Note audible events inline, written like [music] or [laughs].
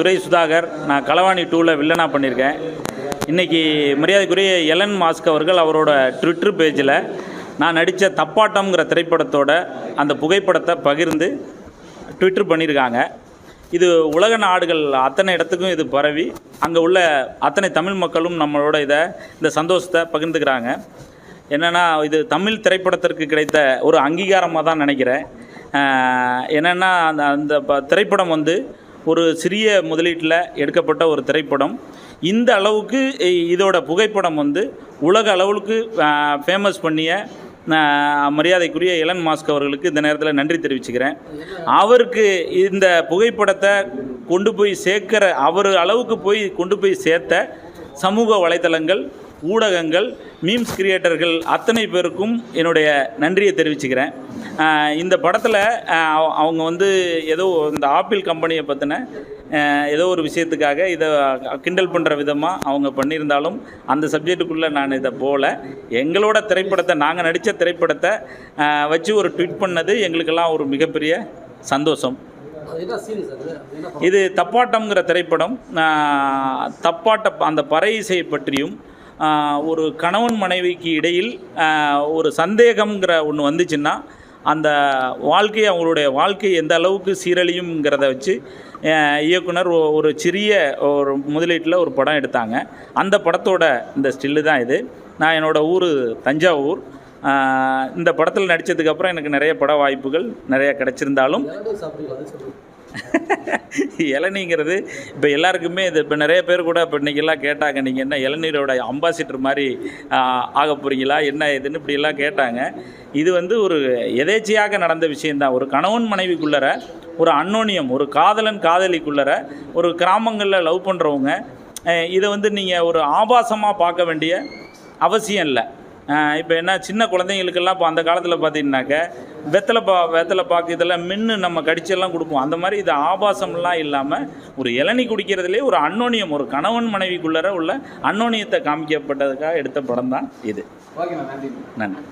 துரை சுதாகர் நான் களவாணி டூவில் வில்லனாக பண்ணியிருக்கேன் இன்றைக்கி மரியாதைக்குரிய எலன் மாஸ்க் அவர்கள் அவரோட ட்விட்டர் பேஜில் நான் நடித்த தப்பாட்டம்ங்கிற திரைப்படத்தோட அந்த புகைப்படத்தை பகிர்ந்து ட்விட்டர் பண்ணியிருக்காங்க இது உலக நாடுகள் அத்தனை இடத்துக்கும் இது பரவி அங்கே உள்ள அத்தனை தமிழ் மக்களும் நம்மளோட இதை இந்த சந்தோஷத்தை பகிர்ந்துக்கிறாங்க. என்னென்னா இது தமிழ் திரைப்படத்திற்கு கிடைத்த ஒரு அங்கீகாரமாக தான் நினைக்கிறேன். என்னென்னா அந்த அந்த ப- திரைப்படம் வந்து ஒரு சிறிய முதலீட்டில் எடுக்கப்பட்ட ஒரு திரைப்படம். இந்த அளவுக்கு இதோட புகைப்படம் வந்து உலக அளவுக்கு ஃபேமஸ் பண்ணிய மரியாதைக்குரிய எலன் மாஸ்க் அவர்களுக்கு இந்த நேரத்தில் நன்றி தெரிவிச்சுக்கிறேன். அவருக்கு இந்த புகைப்படத்தை கொண்டு போய் சேர்க்கிற அவர் அளவுக்கு போய் கொண்டு போய் சேர்த்த சமூக வலைத்தளங்கள் ஊடகங்கள் மீம்ஸ் கிரியேட்டர்கள் அத்தனை பேருக்கும் என்னுடைய நன்றியை தெரிவிச்சுக்கிறேன். இந்த படத்தில் அவங்க வந்து ஏதோ இந்த ஆப்பிள் கம்பெனியை பற்றின ஏதோ ஒரு விஷயத்துக்காக இதை கிண்டல் பண்ணுற விதமாக அவங்க பண்ணியிருந்தாலும் அந்த சப்ஜெக்ட்டுக்குள்ளே நான் இதை போகல எங்களோட திரைப்படத்தை நாங்கள் நடித்த திரைப்படத்தை வச்சு ஒரு ட்வீட் பண்ணது எங்களுக்கெல்லாம் ஒரு மிகப்பெரிய சந்தோஷம் இது? தப்பாட்டம்ங்கிற திரைப்படம் தப்பாட்ட அந்த பறை இசையை பற்றியும் ஒரு கணவன் மனைவிக்கு இடையில் ஒரு சந்தேகம்ங்கிற ஒன்று வந்துச்சுன்னா அந்த வாழ்க்கை அவங்களுடைய வாழ்க்கை எந்த அளவுக்கு சீரழியுங்கிறத வச்சு இயக்குனர் ஒரு சிறிய ஒரு முதலீட்டில் ஒரு படம் எடுத்தாங்க. அந்த படத்தோட இந்த ஸ்டில்லு தான் இது. நான் என்னோடய ஊர் தஞ்சாவூர். இந்த படத்தில் நடித்ததுக்கப்புறம் எனக்கு நிறைய பட வாய்ப்புகள் நிறைய கிடச்சிருந்தாலும் [laughs] இளநீங்கிறது இப்போ எல்லாருக்குமே இது இப்போ நிறைய பேர் கூட இப்போ இன்றைக்கெல்லாம் கேட்டாங்க நீங்கள் என்ன இளநீரோட அம்பாசிடர் மாதிரி ஆக போகிறீங்களா என்ன இதுன்னு இப்படியெல்லாம் கேட்டாங்க. இது வந்து ஒரு எதேச்சியாக நடந்த விஷயந்தான் ஒரு கணவன் மனைவிக்குள்ளற ஒரு அன்னோனியம் ஒரு காதலன் காதலிக்குள்ளற ஒரு கிராமங்களில் லவ் பண்ணுறவங்க இதை வந்து நீங்கள் ஒரு ஆபாசமாக பார்க்க வேண்டிய அவசியம் இல்லை. இப்போ என்ன சின்ன குழந்தைங்களுக்கெல்லாம் இப்போ அந்த காலத்தில் பார்த்தீங்கன்னாக்க வெத்தலை பா வெத்தலை பாக்கு இதெல்லாம் மின்னு நம்ம கடிச்செல்லாம் கொடுப்போம். அந்த மாதிரி இது ஆபாசம்லாம் இல்லாமல் ஒரு இளநீ குடிக்கிறதுலே ஒரு அன்னோனியம் ஒரு கணவன் மனைவிக்குள்ளர உள்ள அன்னோனியத்தை காமிக்கப்பட்டதுக்காக எடுத்த படம் தான் இது நன்றி. நன்றி.